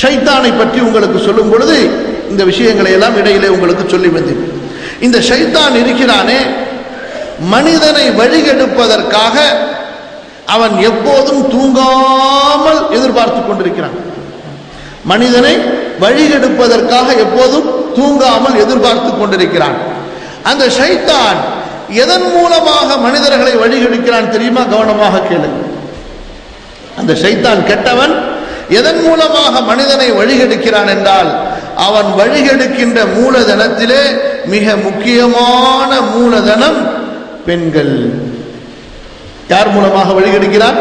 ஷைத்தானை பற்றி உங்களுக்கு சொல்லும் பொழுது இந்த விஷயங்களை எல்லாம் இடையிலே உங்களுக்கு சொல்லி வந்தேன் இந்த ஷைத்தான் இருக்கிறானே மனிதனை வழிகெடுப்பதற்காக அவன் எப்போதும் தூங்காமல் எதிர்பார்த்து கொண்டிருக்கிறான். மனிதனை வழிகெடுப்பதற்காக எப்போதும் தூங்காமல் எதிர்பார்த்து கொண்டிருக்கிறான். அந்த ஷைத்தான் எதன் மூலமாக மனிதர்களை வழிகெடுக்கிறான் தெரியுமா? கவனமாக கேளு அந்த ஷைத்தான் கெட்டவன் எதன் மூலமாக மனிதனை வழிகெடுக்கிறான் என்றால் அவன் வழிகெடுக்கின்ற மூலதனத்திலே மிக முக்கியமான மூலதனம் பெண்கள். யார் மூலமாக வழிகெடுக்கிறான்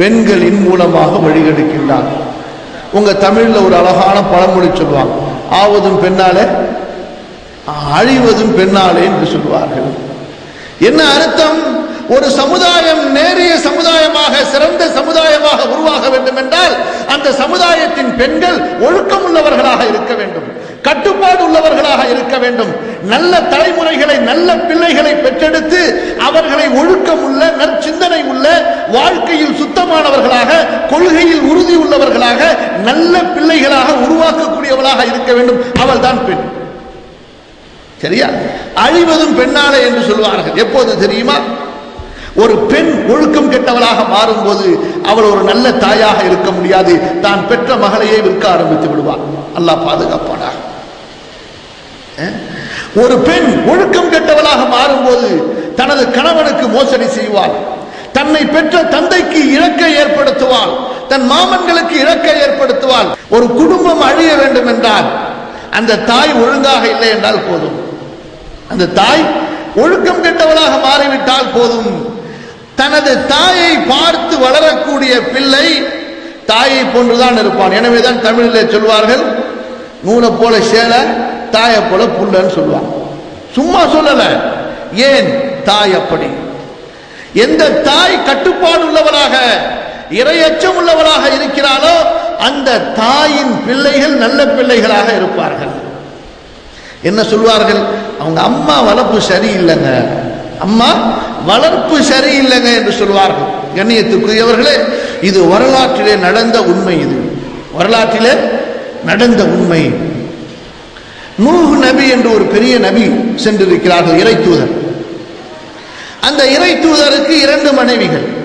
பெண்களின் மூலமாக வழிகெடுக்கின்றான். உங்க தமிழ்ல ஒரு அழகான பழமொழி சொல்லுவாங்க ஆவதும் பெண்ணாலே அழிவதும் பெண்ணாலே என்று சொல்வார்கள் என்ன அர்த்தம்? ஒரு சமுதாயம் நேரிய பெண்கள் ஒழுக்கம் உள்ளவர்களாக இருக்க வேண்டும். கட்டுப்பாடு உள்ளவர்களாக இருக்க வேண்டும். நல்ல தலைமுறைகளை நல்ல பிள்ளைகளை பெற்றெடுத்து அவர்களை ஒழுக்கம் உள்ள நற்சிந்தனை உள்ள வாழ்க்கையில் சுத்தமானவர்களாக கொள்கையில் உறுதி உள்ளவர்களாக நல்ல பிள்ளைகளாக உருவாக்கக்கூடியவளாக இருக்க வேண்டும். அவள் தான் பெண். சரியா? அழிவதும் பெண்ணாலே என்று சொல்வார்கள். எப்போது தெரியுமா? ஒரு பெண் ஒழுக்கம் கெட்டவளாக மாறும்போது அவள் ஒரு நல்ல தாயாக இருக்க முடியாது. தான் பெற்ற மகளையே விற்க ஆரம்பித்து விடுவாள். அல்லாஹ் பாதுகாப்பானாக ஒரு பெண் ஒழுக்கம் கெட்டவளாக மாறும்போது தனது கணவனுக்கு மோசடி செய்வாள். தன்னை பெற்ற தந்தைக்கு இழக்கை ஏற்படுத்துவாள். தன் மாமன்களுக்கு இழக்கை ஏற்படுத்துவாள். ஒரு குடும்பம் அழிய வேண்டும் என்றால் அந்த தாய் ஒழுங்காக இல்லை என்றால் போதும். அந்த தாய் ஒழுக்கம் கெட்டவளாக மாறிவிட்டால் போதும். தனது தாயை பார்த்து வளரக்கூடிய பிள்ளை தாயை போன்றுதான் இருப்பான். எனவேதான் தமிழில் சொல்வார்கள் நூலை போல சேல தாயை போல புல்லன்னு சொல்லுவாங்க. சும்மா சொல்லல. ஏன் தாய் அப்படி? எந்த தாய் கட்டுப்பாடு உள்ளவராக இரையச்சம் உள்ளவராக இருக்கிறாளோ அந்த தாயின் பிள்ளைகள் நல்ல பிள்ளைகளாக இருப்பார்கள். என்ன சொல்வார்கள்? அவங்க அம்மா வளர்ப்பு சரியில்லைங்க. அம்மா வளர்ப்பு சரியில்லைங்க என்று சொல்வார்கள். கண்ணியத்துக்குரியவர்களே இது வரலாற்றிலே நடந்த உண்மை இது. வரலாற்றிலே நடந்த உண்மை. நூஹ் நபி என்று ஒரு பெரிய நபி சென்றிருக்கிறார்கள் இறை தூதர். அந்த இறை தூதருக்கு இரண்டு மனைவிகள்.